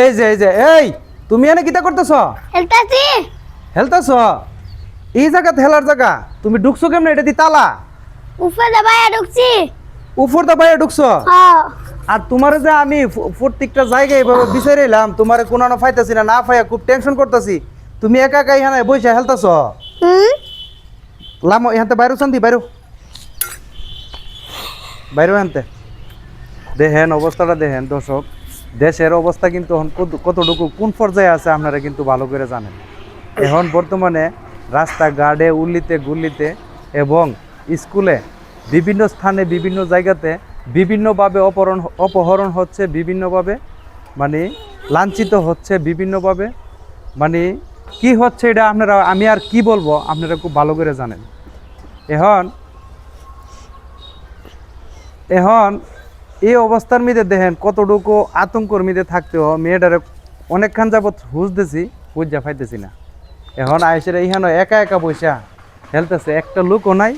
এই যে এই যে এই তুমি এনে কিতা করতেছ? খেলতাছি হেলতেছ? এই জায়গা হেলার জায়গা। তুমি ঢুকছো কেমনে? এটা দি তালা। উপরে দাবায় ঢুকছি। উপর দা বাইরে ঢুকছো? হ্যাঁ। আর তোমার যে আমি প্রত্যেকটা জায়গায় এভাবে বিচারে এলাম তোমার কোনো না ফাইতাছি না না ফাইয়া খুব টেনশন করতেছি। তুমি একা একা এখানে বসে হেলতেছ? লামো এখানতে বাইরে শান্তি বাইরে। বাইরে এখানতে দেখেন অবস্থাটা দেখেন দর্শক। দেশের অবস্থা কিন্তু এখন কত- কতটুকু, কোন পর্যায়ে আছে আপনারা কিন্তু ভালো করে জানেন। এখন বর্তমানে রাস্তা রাস্তাঘাটে, উল্লিতে গুল্লিতে এবং স্কুলে বিভিন্ন স্থানে, বিভিন্ন জায়গাতে বিভিন্নভাবে অপহরণ অপহরণ হচ্ছে, বিভিন্নভাবে মানে লাঞ্ছিত হচ্ছে, বিভিন্নভাবে মানে কি হচ্ছে এটা আপনারা, আমি আর কি বলব, আপনারা খুব ভালো করে জানেন। এখন এখন এই অবস্থার মধ্যে দেখেন কতটুকু আতঙ্কর মধ্যে থাকতেও মেয়েটারে অনেকক্ষণ যাবৎ হুঁজতেছি বুঝা পাইতেছি না। এখন আইসের এইখানে একা একা বৈশা হেলতেছে, একটা লোকও নাই,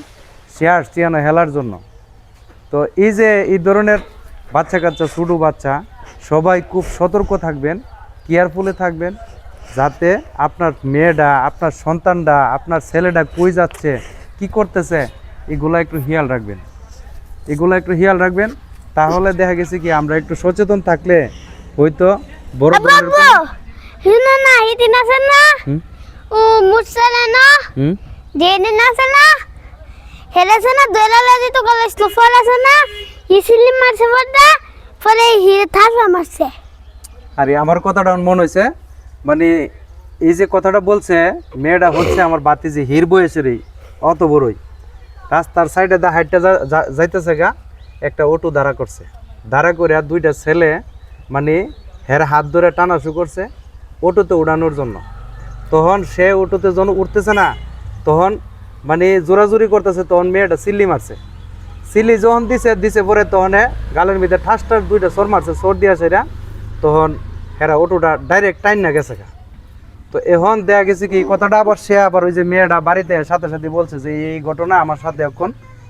সে আসছে হেলার জন্য। তো এই যে এই ধরনের বাচ্চা কাচ্চা, ছোটো বাচ্চা, সবাই খুব সতর্ক থাকবেন, কেয়ারফুলে থাকবেন, যাতে আপনার মেয়েটা, আপনার সন্তানটা, আপনার ছেলেটা কই যাচ্ছে, কি করতেছে, এগুলো একটু খেয়াল রাখবেন। এগুলো একটু খেয়াল রাখবেন। তাহলে দেখা গেছে কি আমরা একটু সচেতন থাকলে হয়তো বড় শুনো না ইদিন আছে না? ও মুসলে না? যেদিন আছে না? হেলেছে না? দিত কলেজ তো ফল আছে না? ইসিলি মারছে বড়টা ফলে হিরে থাসবা মারছে। আরে আমার কথাটা মনে হয়েছে মানে এই যে কথাটা বলছে মেয়েটা হচ্ছে আমার বাতি যে হির বয়েছে রে অত বড়ই। রাস্তার সাইডে দা হাইটটা যাইতেছে গা। একটা অটো দাঁড়া করছে। দাঁড়া করে আর দুইটা ছেলে মানে হের হাত ধরে টানা শুরু করছে অটোতে উড়ানোর জন্য। তখন সে অটোতে যখন উঠতেছে না, তখন মানে জোরাজুরি করতেছে, তখন মেয়েটা সিল্লি মারছে। সিলি যখন দিছে দিছে পরে তখন গালের মধ্যে ঠাস ঠাস দুইটা সর মারছে সর দিয়া সেটা তখন হেরা অটোটা ডাইরেক্ট টাইন না গেছে। তো এখন দেখা গেছে কি, কথাটা আবার সে আবার ওই যে মেয়েটা বাড়িতে সাথে সাথে বলছে যে, এই ঘটনা আমার সাথে এখন,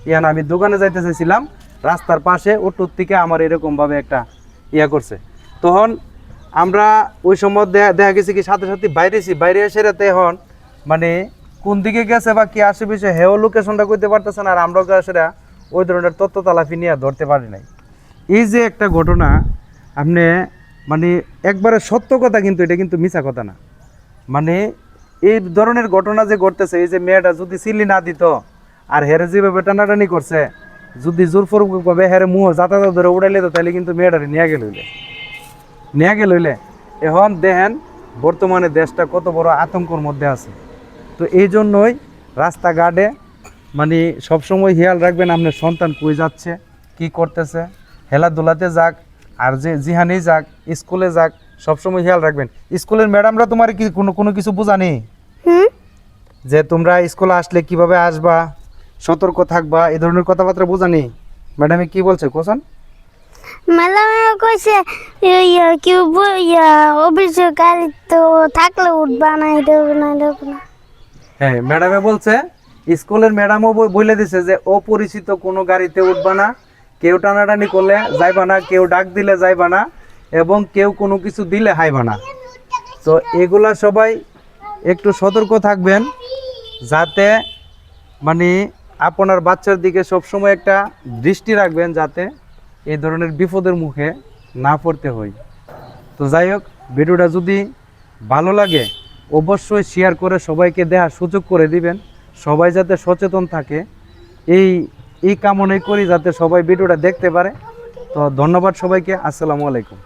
ইয়ান আমি দোকানে যাইতে চাইছিলাম রাস্তার পাশে অটোর থেকে আমার এরকম ভাবে একটা ইয়া করছে। তখন আমরা ওই সময় দেখা দেখা গেছে কি, সাথে সাথে বাইরেছি বাইরে এসে রাতে এখন মানে কোন দিকে গেছে বা কি আশেপাশে, হেও লোকেশনটা করতে পারতেছে না আর আমরাও সেটা ওই ধরনের তত্ত্ব তালাফি নিয়ে ধরতে পারি নাই। এই যে একটা ঘটনা, আপনি মানে একবারে সত্য কথা কিন্তু এটা কিন্তু মিছা কথা না। মানে এই ধরনের ঘটনা যে ঘটতেছে, এই যে মেয়েটা যদি সিলি না দিত, আর হেরে যেভাবে টানাটানি করছে যদি জোরপূর্বকভাবে হেরে মুহ যাতায়াত ধরে উড়াইলে তো তাহলে কিন্তু মেয়েটারে নিয়ে গেল হইলে। নিয়ে গেল হইলে। এখন দেখেন বর্তমানে দেশটা কত বড় আতঙ্কর মধ্যে আছে। তো এই জন্যই রাস্তাঘাটে মানে সবসময় খেয়াল রাখবেন আপনার সন্তান কই যাচ্ছে কি করতেছে খেলাধুলাতে যাক আর যে যেখানেই যাক স্কুলে যাক সবসময় খেয়াল রাখবেন। স্কুলের ম্যাডামরা তোমার কি কোনো কোনো কিছু বোঝানি? হুম? যে তোমরা স্কুলে আসলে কীভাবে আসবা? সতর্ক থাকবা এই ধরনের কথাবার্তা বোঝানি ম্যাডামে কি বলছে কোশন মেলা কইছে ইয়া কি বল- ইয়া গাড়ি তো থাকলে উঠবা না এটা না না হ্যাঁ ম্যাডামে বলছে স্কুলের ম্যাডামও বলে দিছে যে অপরিচিত কোনো গাড়িতে উঠবা না কেউ টানাটানি করলে যাইবা না কেউ ডাক দিলে যাইবা না এবং কেউ কোনো কিছু দিলে হাইবা না। তো এগুলা সবাই একটু সতর্ক থাকবেন যাতে মানে আপনার বাচ্চার দিকে সবসময় একটা দৃষ্টি রাখবেন যাতে এই ধরনের বিপদের মুখে না পড়তে হয়। তো যাই হোক, ভিডিওটা যদি ভালো লাগে, অবশ্যই শেয়ার করে সবাইকে দেওয়ার সুযোগ করে দিবেন। সবাই যাতে সচেতন থাকে, এই এই কামনাই করি যাতে সবাই ভিডিওটা দেখতে পারে। তো ধন্যবাদ সবাইকে, আসসালামু আলাইকুম।